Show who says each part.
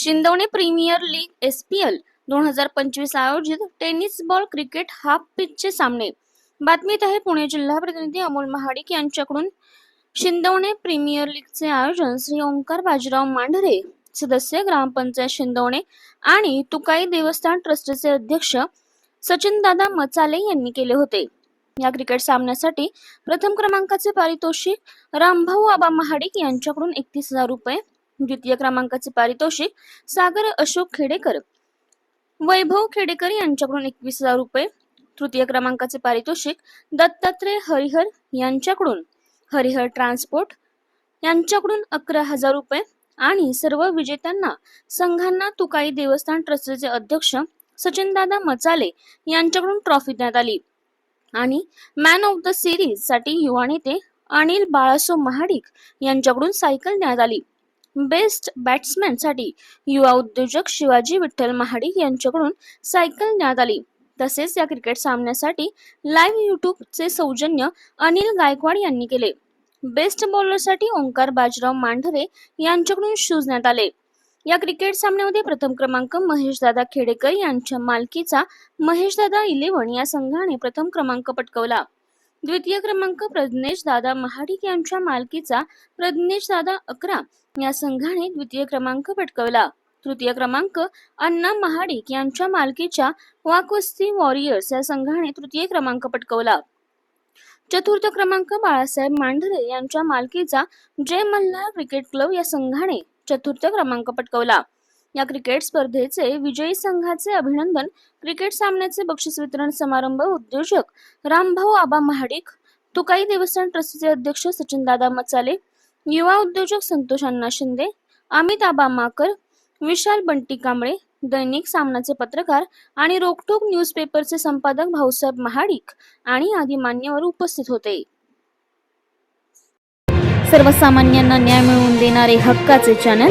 Speaker 1: Shindawane premier league S P L दोन हजार पंचवीस आयोजित टेनिस बॉल क्रिकेट हाफ पिचचे सामने. बातमीत आहे पुणे जिल्हा प्रतिनिधी अमोल महाडिक यांच्याकडून शिंदवणे प्रीमियर लीगचे आयोजन श्री ओंकार बाजीराव मांढरे सदस्य ग्रामपंचायत शिंदवणे आणि तुकाई देवस्थान ट्रस्टचे अध्यक्ष सचिन दादा मचाले यांनी केले होते. या क्रिकेट सामन्यासाठी प्रथम क्रमांकाचे पारितोषिक रामभाऊ आबा महाडिक यांच्याकडून एकतीस हजार रुपये द्वितीय क्रमांकाचे पारितोषिक सागर अशोक खेडेकर. वैभव खेडेकर यांच्याकडून एकवीस हजार रुपये. तृतीय क्रमांकाचे पारितोषिक दत्तात्रय हरिहर यांच्याकडून हरिहर ट्रान्सपोर्ट यांच्याकडून अकरा हजार रुपये आणि सर्व विजेत्यांना संघांना तुकाई देवस्थान ट्रस्टचे अध्यक्ष सचिनदादा मचाले यांच्याकडून ट्रॉफी देण्यात आली. आणि मॅन ऑफ द सिरीजसाठी युवा नेते अनिल बाळासो महाडिक यांच्याकडून सायकल देण्यात आली. बेस्ट बॅट्समॅनसाठी युवा उद्योजक शिवाजी विठ्ठल महाडिक यांच्याकडून सायकल देण्यात आली. तसेच या क्रिकेट सामन्यासाठी लाईव्ह युट्यूबचे सौजन्य अनिल गायकवाड यांनी केले. बेस्ट बॉलरसाठी ओंकार बाजीराव मांढरे यांच्याकडून शूज देण्यात आले. या क्रिकेट सामन्यामध्ये प्रथम क्रमांक महेशदादा खेडेकर यांच्या मालकीचा महेशदादा इलेव्हन या संघाने प्रथम क्रमांक पटकवला. द्वितीय क्रमांक प्रज्ञेश दादा महाडिक यांच्या मालकीचा प्रज्ञेश दादा अकरा या संघाने द्वितीय क्रमांक पटकवला. तृतीय क्रमांक अण्णा महाडिक यांच्या मालकीच्या वाकुस्ती वॉरियर्स या संघाने तृतीय क्रमांक पटकवला. चतुर्थ क्रमांक बाळासाहेब मांढरे यांच्या मालकीचा जय मल्हार क्रिकेट क्लब या संघाने चतुर्थ क्रमांक पटकवला. या क्रिकेट स्पर्धेचे विजयी संघाचे अभिनंदन क्रिकेट सामन्याचे बक्षीस वितरण समारंभ उद्योजक रामभाऊ आबा महाडिक तुकाई देवस्थान ट्रस्टचे अध्यक्ष सचिनदादा मचाले युवा उद्योजक संतोष अण्णा शिंदे अमित आबा माकर विशाल बंटी कांबळे दैनिक सामनाचे पत्रकार आणि रोकटोक न्यूजपेपरचे संपादक भाऊसाहेब महाडिक आणि आदी मान्यवर उपस्थित होते. सर्वसामान्यांना न्याय मिळवून देणारे हक्काचे चॅनल